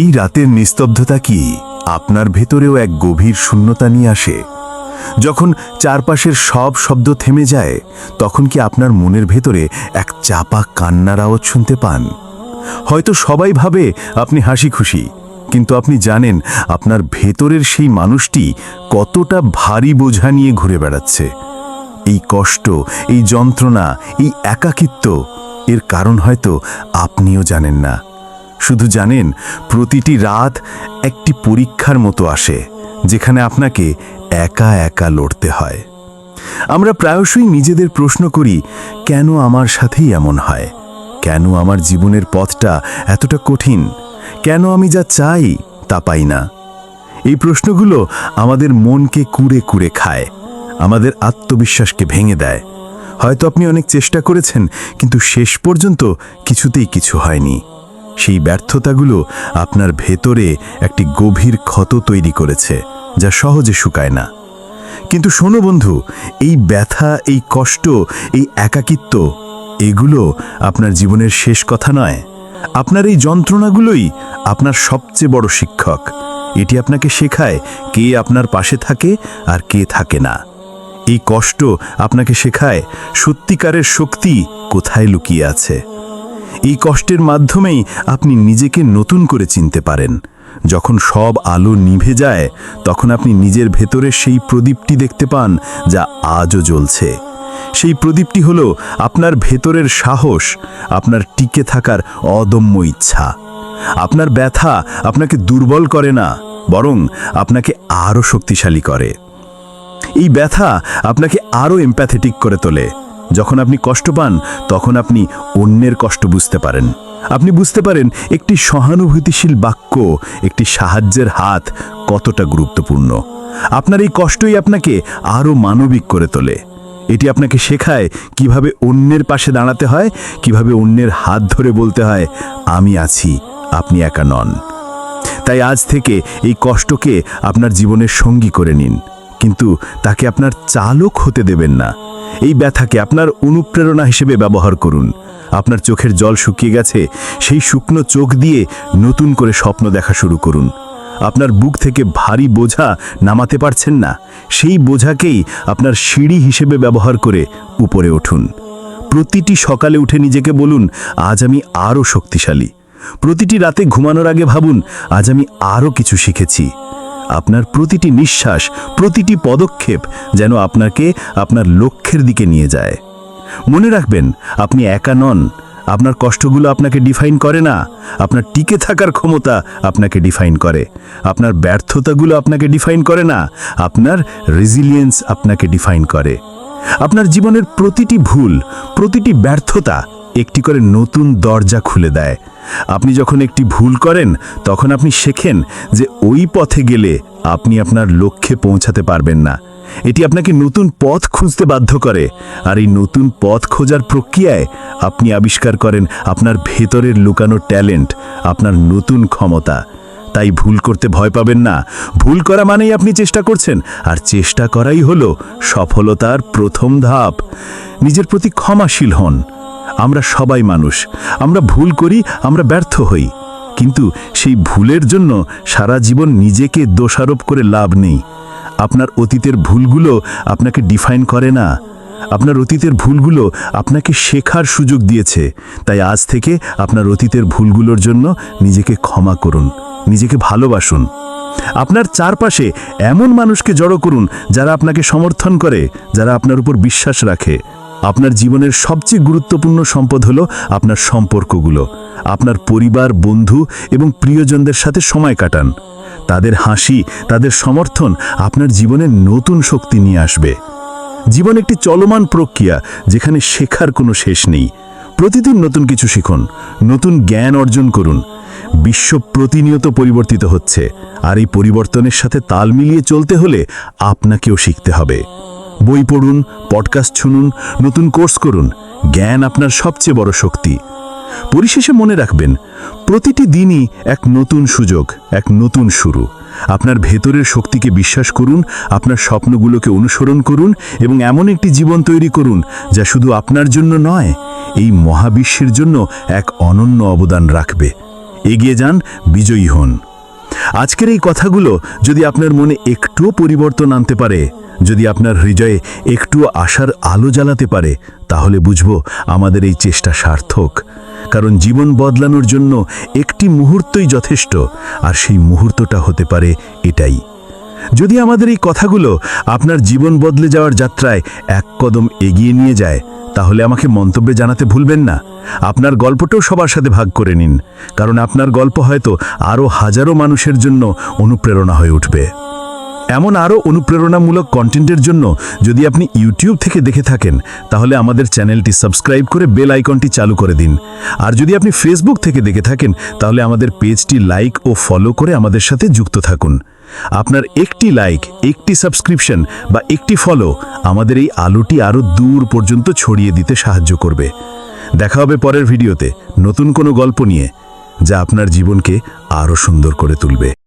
এই রাতের নিস্তব্ধতা কি? আপনার ভেতরেও এক গভীর শূন্যতা নিয়ে আসে। যখন চারপাশের সব শব্দ থেমে যায়, তখন কি আপনার মনের ভেতরে এক চাপা কান্নার আওয়াজ শুনতে পান? হয়তো সবাই ভাবে আপনি হাসি খুশি, কিন্তু আপনি জানেন আপনার ভেতরের সেই মানুষটি কতটা ভারী বোঝা নিয়ে ঘুরে বেড়াচ্ছে। এই কষ্ট, এই যন্ত্রণা, এই একাকিত্ব, এর কারণ হয়তো আপনিও জানেন না। শুধু জানেন, প্রতিটি রাত একটি পরীক্ষার মতো আসে, যেখানে আপনাকে একা একা লড়তে হয়। আমরা প্রায়শই নিজেদের প্রশ্ন করি, কেন আমার সাথেই এমন হয়? কেন আমার জীবনের পথটা এতটা কঠিন? কেন আমি যা চাই তা পাই না? এই প্রশ্নগুলো আমাদের মনকে কুড়ে কুড়ে খায়, আমাদের আত্মবিশ্বাসকে ভেঙে দেয়। হয়তো আপনি অনেক চেষ্টা করেছেন, কিন্তু শেষ পর্যন্ত কিছুতেই কিছু হয়নি। সেই ব্যর্থতাগুলো আপনার ভেতরে একটি গভীর ক্ষত তৈরি করেছে, যা সহজে শুকায় না। কিন্তু শোনো বন্ধু, এই ব্যথা, এই কষ্ট, এই একাকিত্ব, এগুলো আপনার জীবনের শেষ কথা নয়। আপনার এই যন্ত্রণাগুলোই আপনার সবচেয়ে বড় শিক্ষক। এটি আপনাকে শেখায় কে আপনার পাশে থাকে আর কে থাকে না। এই কষ্ট আপনাকে শেখায় সত্যিকারের শক্তি কোথায় লুকিয়ে আছে। এই কষ্টের মাধ্যমেই আপনি নিজেকে নতুন করে চিনতে পারেন। যখন সব আলো নিভে যায়, তখন আপনি নিজের ভেতরের সেই প্রদীপটি দেখতে পান যা আজও জ্বলছে। সেই প্রদীপটি হলো আপনার ভেতরের সাহস, আপনার টিকে থাকার অদম্য ইচ্ছা। আপনার ব্যথা আপনাকে দুর্বল করে না, বরং আপনাকে আরও শক্তিশালী করে। এই ব্যথা আপনাকে আরও এম্প্যাথেটিক করে তোলে। যখন আপনি কষ্ট পান, তখন আপনি অন্যের কষ্ট বুঝতে পারেন। আপনি বুঝতে পারেন একটি সহানুভূতিশীল বাক্য, একটি সাহায্যের হাত কতটা গুরুত্বপূর্ণ। আপনার এই কষ্টই আপনাকে আরও মানবিক করে তোলে। এটি আপনাকে শেখায় কীভাবে অন্যের পাশে দাঁড়াতে হয়, কীভাবে অন্যের হাত ধরে বলতে হয়, আমি আছি, আপনি একা নন। তাই আজ থেকে এই কষ্টকে আপনার জীবনের সঙ্গী করে নিন। কিন্তু তাকে আপনার চালক হতে দেবেন না। এই ব্যথাকে আপনার অনুপ্রেরণা হিসেবে ব্যবহার করুন। আপনার চোখের জল শুকিয়ে গেছে, সেই শুকনো চোখ দিয়ে নতুন করে স্বপ্ন দেখা শুরু করুন। আপনার বুক থেকে ভারী বোঝা নামাতে পারছেন না, সেই বোঝাকেই আপনার সিঁড়ি হিসেবে ব্যবহার করে উপরে উঠুন। প্রতিটি সকালে উঠে নিজেকে বলুন, আজ আমি আরও শক্তিশালী। প্রতিটি রাতে ঘুমানোর আগে ভাবুন, আজ আমি আরও কিছু শিখেছি। আপনার প্রতিটি নিঃশ্বাস, প্রতিটি পদক্ষেপ যেন আপনাকে আপনার লক্ষ্যের দিকে নিয়ে যায়। মনে রাখবেন, আপনি একা নন। আপনার কষ্টগুলো আপনাকে ডিফাইন করে না। আপনার টিকে থাকার ক্ষমতা আপনাকে ডিফাইন করে। আপনার ব্যর্থতাগুলো আপনাকে ডিফাইন করে না। আপনার রেজিলিয়েন্স আপনাকে ডিফাইন করে। আপনার জীবনের প্রতিটি ভুল, প্রতিটি ব্যর্থতা একটি করে নতুন দরজা খুলে দেয়। আপনি যখন একটি ভুল করেন, তখন আপনি শেখেন যে ওই পথে গেলে আপনি আপনার লক্ষ্যে পৌঁছাতে পারবেন না। এটি আপনাকে নতুন পথ খুঁজতে বাধ্য করে। আর এই নতুন পথ খোঁজার প্রক্রিয়ায় আপনি আবিষ্কার করেন আপনার ভেতরের লুকানো ট্যালেন্ট, আপনার নতুন ক্ষমতা। তাই ভুল করতে ভয় পাবেন না। ভুল করা মানেই আপনি চেষ্টা করছেন, আর চেষ্টা করাই হলো সফলতার প্রথম ধাপ। নিজের প্রতি ক্ষমাশীল হন। আমরা সবাই মানুষ। আমরা ভুল করি, আমরা ব্যর্থ হই। কিন্তু সেই ভুলের জন্য সারা জীবন নিজেকে দোষারোপ করে লাভ নেই। আপনার অতীতের ভুলগুলো আপনাকে ডিফাইন করে না। আপনার অতীতের ভুলগুলো আপনাকে শেখার সুযোগ দিয়েছে। তাই আজ থেকে আপনার অতীতের ভুলগুলোর জন্য নিজেকে ক্ষমা করুন, নিজেকে ভালোবাসুন। আপনার চারপাশে এমন মানুষকে জড়ো করুন যারা আপনাকে সমর্থন করে, যারা আপনার উপর বিশ্বাস রাখে। আপনার জীবনের সবচেয়ে গুরুত্বপূর্ণ সম্পদ হলো আপনার সম্পর্কগুলো, আপনার পরিবার, বন্ধু এবং প্রিয়জনদের সাথে সময় কাটান। তাদের হাসি, তাদের সমর্থন আপনার জীবনে নতুন শক্তি নিয়ে আসবে। জীবন একটি চলমান প্রক্রিয়া, যেখানে শেখার কোনো শেষ নেই। প্রতিদিন নতুন কিছু শিখুন, নতুন জ্ঞান অর্জন করুন। বিশ্ব প্রতিনিয়ত পরিবর্তিত হচ্ছে, আর এই পরিবর্তনের সাথে তাল মিলিয়ে চলতে হলে আপনাকেও শিখতে হবে। বই পড়ুন পডকাস্ট শুনুন, নতুন কোর্স করুন, জ্ঞান আপনার সবচেয়ে বড় শক্তি। পরিশেষে মনে রাখবেন, প্রতিটি দিনই এক নতুন সুযোগ, এক নতুন শুরু। আপনার ভেতরের শক্তিকে বিশ্বাস করুন, আপনার স্বপ্নগুলোকে অনুসরণ করুন এবং এমন একটি জীবন তৈরি করুন যা শুধু আপনার জন্য নয়, এই মহাবিশ্বের জন্য এক অনন্য অবদান রাখবে। এগিয়ে যান, বিজয়ী হন। আজকের এই কথাগুলো যদি আপনার মনে একটুও পরিবর্তন আনতে পারে, যদি আপনার হৃদয়ে একটুও আশার আলো জ্বালাতে পারে, তাহলে বুঝব আমাদের এই চেষ্টা সার্থক। কারণ জীবন বদলানোর জন্য একটি মুহূর্তই যথেষ্ট, আর সেই মুহূর্তটা হতে পারে এটাই। যদি আমাদের এই কথাগুলো আপনার জীবন বদলে যাওয়ার যাত্রায় এক কদম এগিয়ে নিয়ে যায়, তাহলে আমাকে মন্তব্যে জানাতে ভুলবেন না। আপনার গল্পটাও সবার সাথে ভাগ করে নিন, কারণ আপনার গল্প হয়তো আরও হাজারো মানুষের জন্য অনুপ্রেরণা হয়ে উঠবে। এমন আরও অনুপ্রেরণামূলক কন্টেন্টের জন্য যদি আপনি ইউটিউব থেকে দেখে থাকেন, তাহলে আমাদের চ্যানেলটি সাবস্ক্রাইব করে বেল আইকনটি চালু করে দিন। আর যদি আপনি ফেসবুক থেকে দেখে থাকেন, তাহলে আমাদের পেজটি লাইক ও ফলো করে আমাদের সাথে যুক্ত থাকুন। আপনার একটি লাইক একটি সাবস্ক্রিপশন বা একটি ফলো আমাদের এই আলোটি আরও দূর পর্যন্ত ছড়িয়ে দিতে সাহায্য করবে। দেখা হবে পরের ভিডিওতে নতুন কোনো গল্প নিয়ে, যা আপনার জীবনকে আরও সুন্দর করে তুলবে।